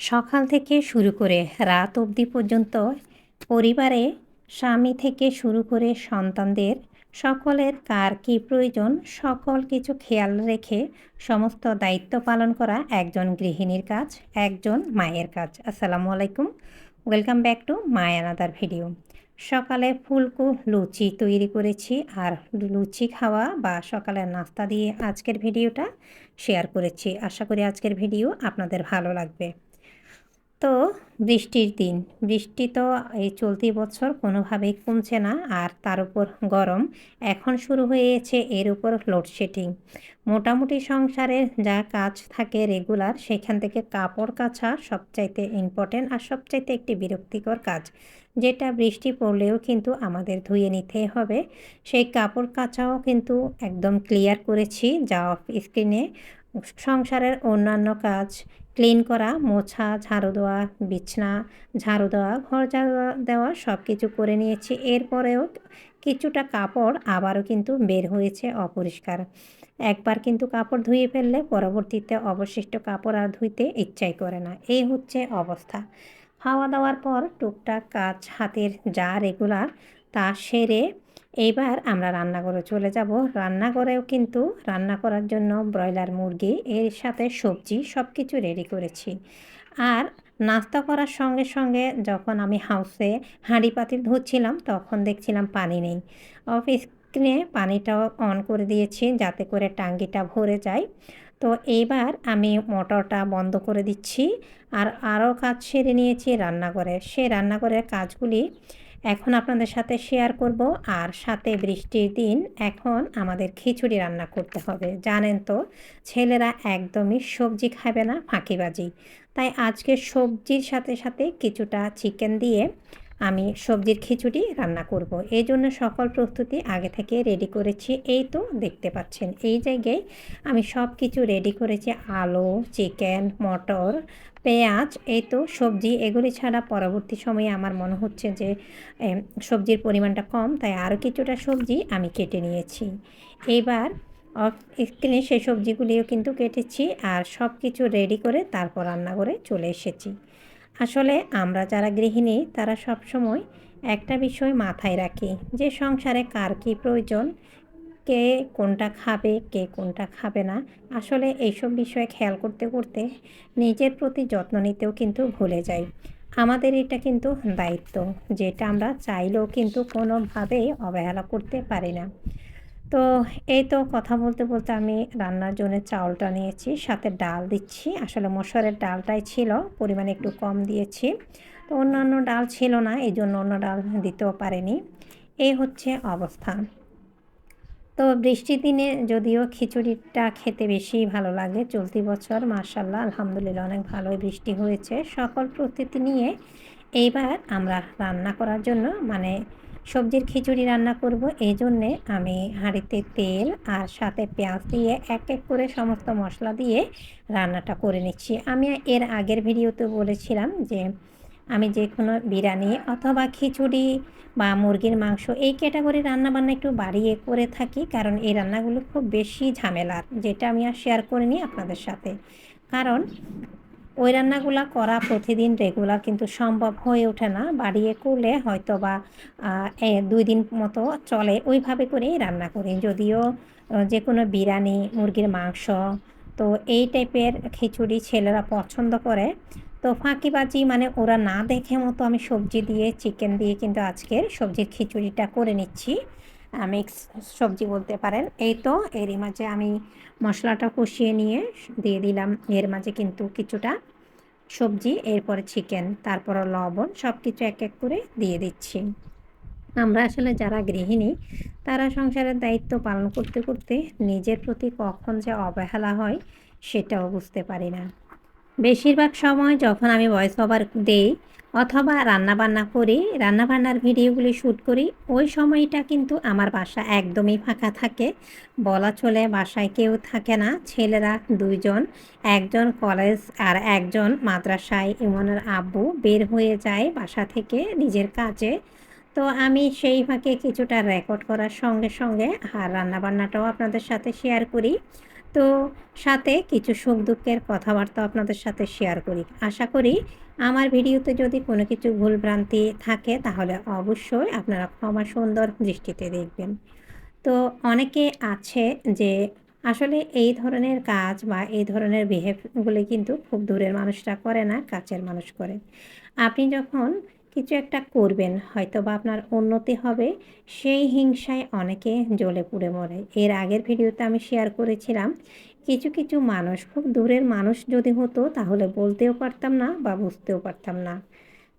সকাল থেকে শুরু করে রাত অবধি পর্যন্ত পরিবারে, স্বামী থেকে শুরু করে সন্তানদের সকলের কার কী প্রয়োজন, সকল কিছু খেয়াল রেখে সমস্ত দায়িত্ব পালন করা একজন গৃহিণীর কাজ, একজন মায়ের কাজ। আসসালামু আলাইকুম। Welcome back to my another video সকালে ফুলকু লুচি তৈরি করেছি আর লুচি খাওয়া বা সকালের নাস্তা দিয়ে আজকের ভিডিওটা শেয়ার করেছি। আশা করি আজকের ভিডিও আপনাদের ভালো লাগবে। তো বৃষ্টির দিন। বৃষ্টি তো এই চলতি বছর কোনোভাবেই কমছে না আর তার উপর গরম এখন শুরু হয়েছে এর উপর লোডশেডিং মোটামুটি সংসারের যা কাজ থাকে রেগুলার সেখান থেকে কাপড় কাচা সবচাইতে ইম্পর্টেন্ট আর সবচাইতে একটি বিরক্তিকর কাজ। যেটা বৃষ্টি পড়লেও কিন্তু আমাদের ধুয়ে নিতে হবে। সেই কাপড় কাচাও কিন্তু একদম ক্লিয়ার করেছি যা অফ স্ক্রিনে সংসারের অন্যান্য কাজ ক্লিন করা, মোছা, ঝাড়ু দেওয়া, বিছনা, ঝাড়ু দেওয়া, ঘর ঝাড়ু দেওয়া সব কিছু করে নিয়েছি। এরপরেও কিছুটা কাপড় আবারও কিন্তু বের হয়েছে অপরিষ্কার। একবার কিন্তু কাপড় ধুয়ে ফেললে পরবর্তীতে অবশিষ্ট কাপড় আর ধুইতে ইচ্ছাই করে না। এই হচ্ছে অবস্থা। খাওয়া দাওয়ার পর টুকটাক কাজ হাতের যা রেগুলার তা সেরে এইবার আমরা রান্নাঘরে চলে যাব। রান্নাঘরেও কিন্তু রান্না করার জন্য ব্রয়লার মুরগি, এর সাথে সবজি সব কিছু রেডি করেছি। আর নাস্তা করার সঙ্গে সঙ্গে যখন আমি হাউসে হাঁড়ি পাতিল ধুচ্ছিলাম, তখন দেখছিলাম পানি নেই। অফিস কিনে পানিটাও অন করে দিয়েছি যাতে করে টাঙ্গিটা ভরে যায়। তো এইবার আমি মোটরটা বন্ধ করে দিচ্ছি। আর আরও কাজ সেরে নিয়েছি রান্নাঘরের সে রান্নাঘরের কাজগুলি এখন আপনাদের সাথে শেয়ার করব। আর সাথে বৃষ্টির দিন, এখন আমাদের খিচুড়ি রান্না করতে হবে। জানেন তো, ছেলেরা একদমই সবজি খাবে না, ফাঁকিবাজি। তাই আজকে সবজির সাথে সাথে কিছুটা চিকেন দিয়ে আমি সবজির খিচুড়ি রান্না করব। এই জন্য সকল প্রস্তুতি আগে থেকে রেডি করেছি। এই তো দেখতে পাচ্ছেন, এই জায়গায় আমি সব কিছু রেডি করেছি। আলু চিকেন মটর, পেঁয়াজ, এই তো সবজি। এগুলি ছাড়া পরবর্তী সময়ে আমার মনে হচ্ছে যে সবজির পরিমাণটা কম, তাই আরও কিছুটা সবজি আমি কেটে নিয়েছি। এইবার স্ক্রিনে সেই সবজিগুলিও কিন্তু কেটেছি আর সব কিছু রেডি করে তারপর রান্না করে চলে এসেছি। আসলে আমরা যারা গৃহিণী, তারা সব সময় একটা বিষয় মাথায় রাখি যে সংসারে কার কী প্রয়োজন, কে কোনটা খাবে, কে কোনটা খাবে না। আসলে এইসব বিষয়ে খেয়াল করতে করতে নিজের প্রতি যত্ন নিতেও কিন্তু ভুলে যাই। আমাদের এটা কিন্তু দায়িত্ব, যেটা আমরা চাইলেও কিন্তু কোনোভাবেই অবহেলা করতে পারি না। তো এই তো কথা বলতে বলতে আমি রান্নার জন্য চাউলটা নিয়েছি, সাথে ডাল দিচ্ছি। আসলে মশারের ডালটাই ছিল, পরিমাণে একটু কম দিয়েছি। তো অন্যান্য ডাল ছিল না, এই জন্য অন্য ডাল দিতেও পারেনি। এই হচ্ছে অবস্থা। তো বৃষ্টির দিনে যদিও খিচুড়িটা খেতে বেশি ভালো লাগে, চলতি বছর মার্শাল্লাহ আলহামদুলিল্লাহ অনেক ভালোই বৃষ্টি হয়েছে। সকল প্রস্তুতি নিয়ে এইবার আমরা রান্না করার জন্য মানে সবজির খিচুড়ি রান্না করব। এই জন্যে আমি হাঁড়িতে তেল আর সাথে পেঁয়াজ দিয়ে এক এক করে সমস্ত মশলা দিয়ে রান্নাটা করে নিচ্ছি। আমি এর আগের ভিডিওতে বলেছিলাম যে আমি যে কোনো বিরিয়ানি অথবা খিচুড়ি বা মুরগির মাংস এই ক্যাটাগরি রান্নাবান্না একটু বাড়িয়ে করে থাকি কারণ এই রান্নাগুলো খুব বেশি ঝামেলার, যেটা আমি আর শেয়ার করিনি আপনাদের সাথে। কারণ ওই রান্নাগুলো করা প্রতিদিন রেগুলার কিন্তু সম্ভব হয়ে ওঠে না। বাড়িয়ে করলে হয়তো বা দুই দিন মতো চলে। ওইভাবে করেই রান্না করি। যদিও যে কোনো বিরিয়ানি, মুরগির মাংস, তো এই টাইপের খিচুড়ি ছেলেরা পছন্দ করে। তো ফাঁকিবাজি মানে ওরা না দেখে মতো আমি সবজি দিয়ে চিকেন দিয়ে কিন্তু আজকের সবজির খিচুড়িটা করে নিচ্ছি। মিক্স সবজি বলতে পারেন। এই তো এরই মাঝে আমি মশলাটা কষিয়ে নিয়ে দিয়ে দিলাম। এর মাঝে কিন্তু কিছুটা সবজি, এরপরে চিকেন তারপর লবণ সব কিছু এক এক করে দিয়ে দিচ্ছি। আমরা আসলে যারা গৃহিণী, তারা সংসারের দায়িত্ব পালন করতে করতে নিজের প্রতি কখন যে অবহেলা হয়, সেটাও বুঝতে পারি না। বেশিরভাগ সময় যখন আমি ভয়েস ওভার দেই অথবা রান্নাবান্না করি, রান্নাবান্নার ভিডিওগুলি শ্যুট করি, ওই সময়টা কিন্তু আমার বাসা একদমই ফাঁকা থাকে। বলা চলে বাসায় কেউ থাকে না, ছেলেরা দুইজন, একজন কলেজ আর একজন মাদ্রাসায়। ইমনের আব্বু বের হয়ে যায় বাসা থেকে নিজের কাজে। তো আমি সেই ফাঁকে কিছুটা রেকর্ড করার সঙ্গে সঙ্গে আর রান্নাবান্নাটাও আপনাদের সাথে শেয়ার করি। তো সাথে কিছু সুখ দুঃখের কথাবার্তা আপনাদের সাথে শেয়ার করি। আশা করি আমার ভিডিওতে যদি কোনো কিছু ভুলভ্রান্তি থাকে তাহলে অবশ্যই আপনারা ক্ষমা সুন্দর দৃষ্টিতে দেখবেন। তো অনেকে আছে যে আসলে এই ধরনের কাজ বা এই ধরনের বিহেভগুলি কিন্তু খুব দূরের মানুষরা করে না, কাছের মানুষ করে। আপনি যখন কিছু একটা করবেন হয়তো বা আপনার উন্নতি হবে, সেই হিংসায় অনেকে জ্বলে পুড়ে মরে। এর আগের ভিডিওতে আমি শেয়ার করেছিলাম, কিছু কিছু মানুষ, খুব দূরের মানুষ যদি হতো, তাহলে বলতেও পারতাম না বা বুঝতেও পারতাম না।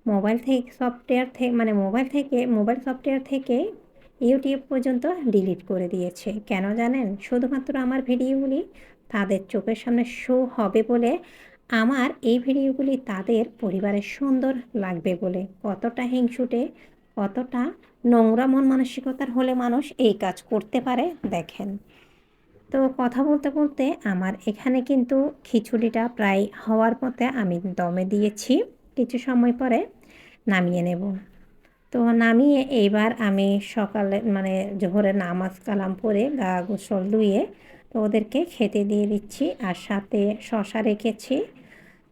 মোবাইল থেকে সফটওয়্যার থেকে মানে মোবাইল থেকে, মোবাইল সফটওয়্যার থেকে ইউটিউব পর্যন্ত ডিলিট করে দিয়েছে। কেন জানেন? শুধুমাত্র আমার ভিডিওগুলি তাদের চোখের সামনে শো হবে বলে আমার এই ভিডিওগুলি তাদের পরিবারের সুন্দর লাগবে বলে। কতটা হিংসুটে, কতটা নোংরা মন মানসিকতার হলে মানুষ এই কাজ করতে পারে, দেখেন। তো কথা বলতে বলতে আমার এখানে কিন্তু খিচুড়িটা প্রায় হওয়ার পথে আমি দমে দিয়েছি, কিছু সময় পরে নামিয়ে নেব। তো নামিয়ে এইবার আমি সকালে মানে জোহরের নামাজ কালাম পরে গা গোসল ধুয়ে তো ওদেরকে খেতে দিয়ে দিচ্ছি আর সাথে শশা রেখেছি।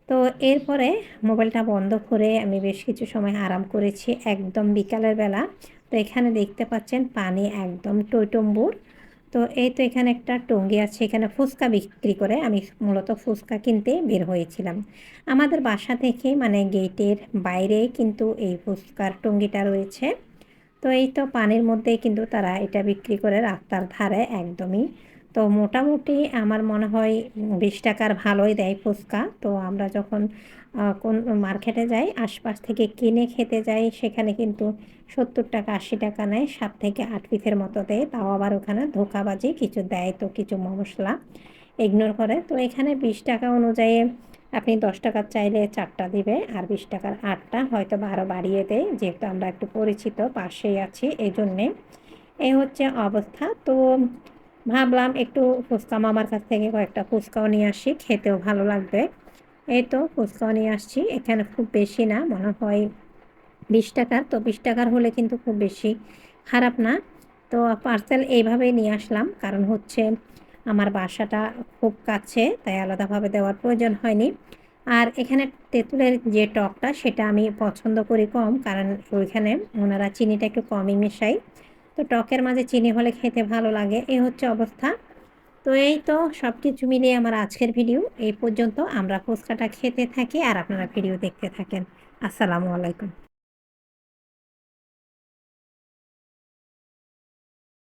তো এরপরে মোবাইলটা বন্ধ করে আমি বেশ কিছু সময় আরাম করেছি একদম বিকালের বেলা। তো এখানে দেখতে পাচ্ছেন পানি একদম টইটম্বুর। তো এই তো এখানে একটা টঙ্গি আছে, এখানে ফুচকা বিক্রি করে আমি মূলত ফুচকা কিনতে বের হয়েছিলাম। আমাদের বাসা থেকে মানে গেটের বাইরে কিন্তু এই ফুচকার টঙ্গিটা রয়েছে। তো এই তো পানির মধ্যেই কিন্তু তারা এটা বিক্রি করে রাস্তার ধারে একদমই তো মোটামুটি আমার মনে হয় বিশ টাকার ভালোই দেয় ফুচকা। তো আমরা যখন কোন মার্কেটে যাই, আশপাশ থেকে কিনে খেতে যাই, সেখানে কিন্তু সত্তর টাকা, আশি টাকা নেয়, সাত থেকে আট পিসের মতো দেয়। তাও আবার ওখানে ধোকাবাজি, কিছু দেয় তো কিছু মশলা ইগনোর করে। তো এখানে বিশ টাকা অনুযায়ী আপনি দশ টাকার চাইলে চারটা দিবে, আর বিশ টাকার আটটা হয়তো আরও বাড়িয়ে দেয়, যেহেতু আমরা একটু পরিচিত, পাশেই আছি এই জন্যে এই হচ্ছে অবস্থা। তো ভাবলাম একটু ফুচকা মামার কাছ থেকে কয়েকটা ফুচকাও নিয়ে আসি, খেতেও ভালো লাগবে। এই তো ফুচকাও নিয়ে আসছি, এখানে খুব বেশি না, মনে হয় বিশ টাকার তো বিশ টাকার হলে কিন্তু খুব বেশি খারাপ না। তো পার্সেল এইভাবেই নিয়ে আসলাম, কারণ হচ্ছে আমার বাসাটা খুব কাছে, তাই আলাদাভাবে দেওয়ার প্রয়োজন হয়নি। আর এখানে তেঁতুলের যে টকটা, সেটা আমি পছন্দ করি কম, কারণ ওইখানে ওনারা চিনিটা একটু কমই মেশাই তো টকের মাঝে চিনি হলে খেতে ভালো লাগে এই হচ্ছে অবস্থা। তো এই তো সব কিছু মিলিয়ে আমার আজকের ভিডিও, এই পর্যন্ত আমরা ফুচকাটা খেতে থাকি আর আপনারা ভিডিও দেখতে থাকেন। আসসালামু আলাইকুম।